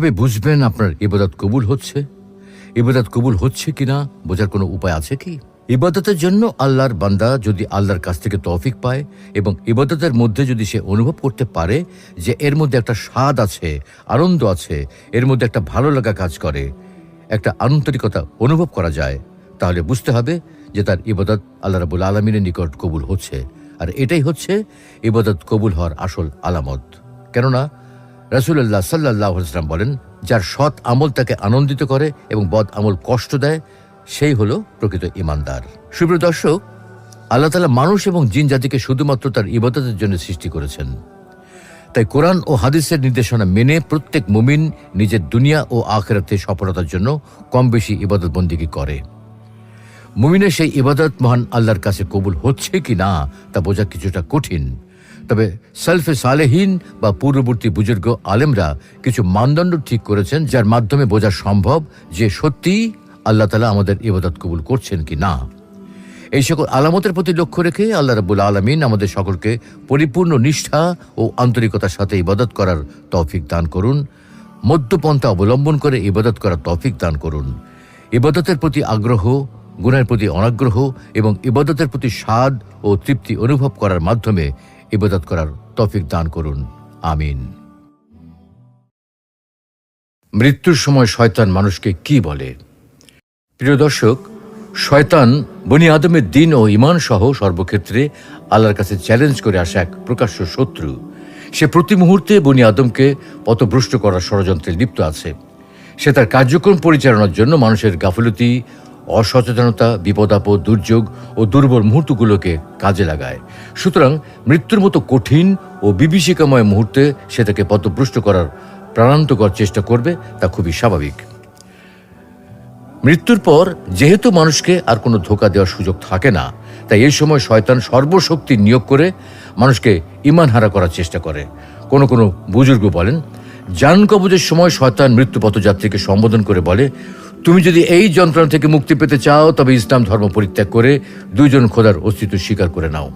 কীভাবে বুঝবেন আপনার ইবাদত কবুল হচ্ছে? ইবাদত কবুল হচ্ছে কিনা বোঝার কোনো উপায় আছে কি? ইবাদতের জন্য আল্লাহর বান্দা যদি আল্লাহর কাছ থেকে তৌফিক পায় এবং ইবাদতের মধ্যে যদি সে অনুভব করতে পারে যে এর মধ্যে একটা স্বাদ আছে, আনন্দ আছে, এর মধ্যে একটা ভালো লাগা কাজ করে, একটা আন্তরিকতা অনুভব করা যায়, তাহলে বুঝতে হবে যে তার ইবাদত আল্লাহ রাবুল আলমিনের নিকট কবুল হচ্ছে। আর এটাই হচ্ছে ইবাদত কবুল হওয়ার আসল আলামত। কেননা রাসুল্লাহ সাল্লাহ ইসলাম বলেন, যার সৎ আমল তাকে আনন্দিত করে এবং বদ আমল কষ্ট দেয়, সেই হলো প্রকৃত ইমানদার সুপ্রিয় দর্শক, আল্লাহ তালা মানুষ এবং জিন জাতিকে শুধুমাত্র তার ইবাদতের জন্য সৃষ্টি করেছেন। তাই কোরআন ও হাদিসের নির্দেশনা মেনে প্রত্যেক মুমিন নিজের দুনিয়া ও আখেরাতে সফলতার জন্য কম বেশি ইবাদত বন্দিগি করে। মুমিনের সেই ইবাদত মহান আল্লাহর কাছে কবুল হচ্ছে কি না তা বোঝা কিছুটা কঠিন। তবে সেলফে সালেহীন বা পূর্ববর্তী বুজুর্গ আলেমরা কিছু মানদণ্ড ঠিক করেছেন, যার মাধ্যমে বোঝা সম্ভব যে সত্যিই আল্লাহ তালা আমাদের ইবাদত কবুল করছেন কি না। এই সকল আলামতের প্রতি লক্ষ্য রেখে আল্লাহ রাবুল আলমিন আমাদের সকলকে পরিপূর্ণ নিষ্ঠা ও আন্তরিকতার সাথে ইবাদত করার তৌফিক দান করুন, মধ্যপন্থা অবলম্বন করে ইবাদত করার তৌফিক দান করুন। ইবাদতের প্রতি আগ্রহ গুণের প্রতি অনাগ্রহ এবং ইবাদতের প্রতি স্বাদ ও তৃপ্তি অনুভব করার মাধ্যমে ইবাদত করার তৌফিক দান করুন। আমিন। মৃত্যুর সময় শয়তান মানুষকে কি বলে? প্রিয় দর্শক, শয়তান বনি আদমের দিন ও ইমান সহ সর্বক্ষেত্রে আল্লাহর কাছে চ্যালেঞ্জ করে আসা এক প্রকাশ্য শত্রু। সে প্রতি মুহূর্তে বনি আদমকে পথভ্রষ্ট করার ষড়যন্ত্রে লিপ্ত আছে। সে তার কার্যক্রম পরিচালনার জন্য মানুষের গাফলতি অসচেতনতা, বিপদাপদ, দুর্যোগ ও দুর্বল মুহূর্তগুলোকে কাজে লাগায়। সুতরাং মৃত্যুর মতো কঠিন ও বিভীষিকাময় মুহূর্তে সে তাকে করার প্রাণান্তকর চেষ্টা করবে, তা খুবই স্বাভাবিক। মৃত্যুর পর যেহেতু মানুষকে আর কোনো ধোকা দেওয়ার সুযোগ থাকে না, তাই এই সময় শয়তান সর্বশক্তি নিয়োগ করে মানুষকে ইমান হারা করার চেষ্টা করে। কোনো কোনো বুজুর্গ বলেন, যান কবজের সময় শয়তান মৃত্যু পথযাত্রীকে সম্বোধন করে বলে তুমি যদি এই যন্ত্রণা থেকে মুক্তি পেতে চাও, তবে ইসলাম ধর্ম পরিত্যাগ করে দুইজন খোদার অস্তিত্ব স্বীকার করে নাও।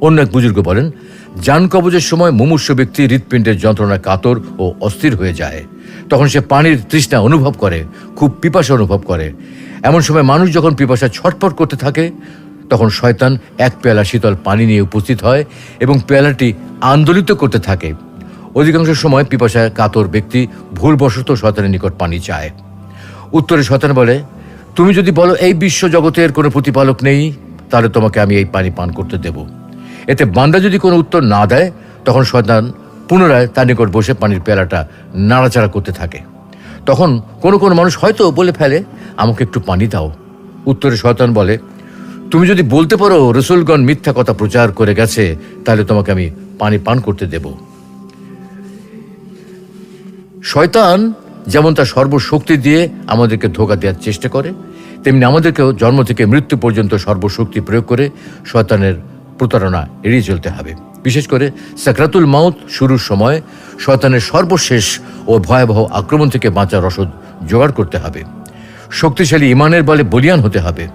অন্য এক বুজুর্গ বলেন, যান কবজের সময় মুমূর্ষ ব্যক্তি হৃৎপিণ্ডের যন্ত্রণা কাতর ও অস্থির হয়ে যায়। তখন সে পানির তৃষ্ণা অনুভব করে, খুব পিপাসা অনুভব করে। এমন সময় মানুষ যখন পিপাসা ছটফট করতে থাকে, তখন শয়তান এক পেয়ালা শীতল পানি নিয়ে উপস্থিত হয় এবং পেয়ালাটি আন্দোলিত করতে থাকে। অধিকাংশ সময় পিপাসায় কাতর ব্যক্তি ভুলবশত শয়তানের নিকট পানি চায়। উত্তরে শয়তান বলে, তুমি যদি বলো এই বিশ্ব জগতের কোনো প্রতিপালক নেই, তাহলে তোমাকে আমি এই পানি পান করতে দেব। এতে বান্দা যদি কোনো উত্তর না দেয়, তখন শয়তান পুনরায় তার নিকট বসে পানির পেয়ালাটা নাড়াচাড়া করতে থাকে। তখন কোনো কোনো মানুষ হয়তো বলে ফেলে, আমাকে একটু পানি দাও। উত্তরে শয়তান বলে, তুমি যদি বলতে পারো রসুলগণ মিথ্যা কথা প্রচার করে গেছে, তাহলে তোমাকে আমি পানি পান করতে দেব। শয়তান যেমন তার সর্বশক্তি দিয়ে আমাদেরকে ধোকা দেওয়ার চেষ্টা করে, তেমনি আমাদেরকেও জন্ম থেকে মৃত্যু পর্যন্ত সর্বশক্তি প্রয়োগ করে শয়তানের প্রতারণা এড়িয়ে চলতে হবে। বিশেষ করে সাকরাতুল মাউত শুরুর সময় শয়তানের সর্বশেষ ও ভয়াবহ আক্রমণ থেকে বাঁচার রসদ জোগাড় করতে হবে। শক্তিশালী ইমানের বলে বলিয়ান হতে হবে।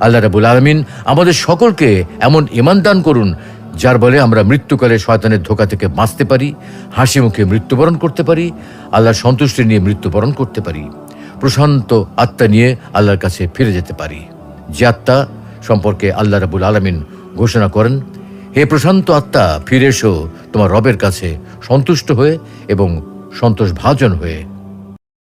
আল্লাহ রাবুল আলমিন আমাদের সকলকে এমন ইমান দান করুন যার বলে আমরা মৃত্যুকালে শয়তানের ধোকা থেকে বাঁচতে পারি, হাসি মুখে মৃত্যুবরণ করতে পারি, আল্লাহর সন্তুষ্টি নিয়ে মৃত্যুবরণ করতে পারি, প্রশান্ত আত্মা নিয়ে আল্লাহর কাছে ফিরে যেতে পারি। যে আত্মা সম্পর্কে আল্লাহ রাবুল আলমিন ঘোষণা করেন, হে প্রশান্ত আত্মা, ফিরে এসো তোমার রবের কাছে সন্তুষ্ট হয়ে এবং সন্তোষ ভাজন হয়ে।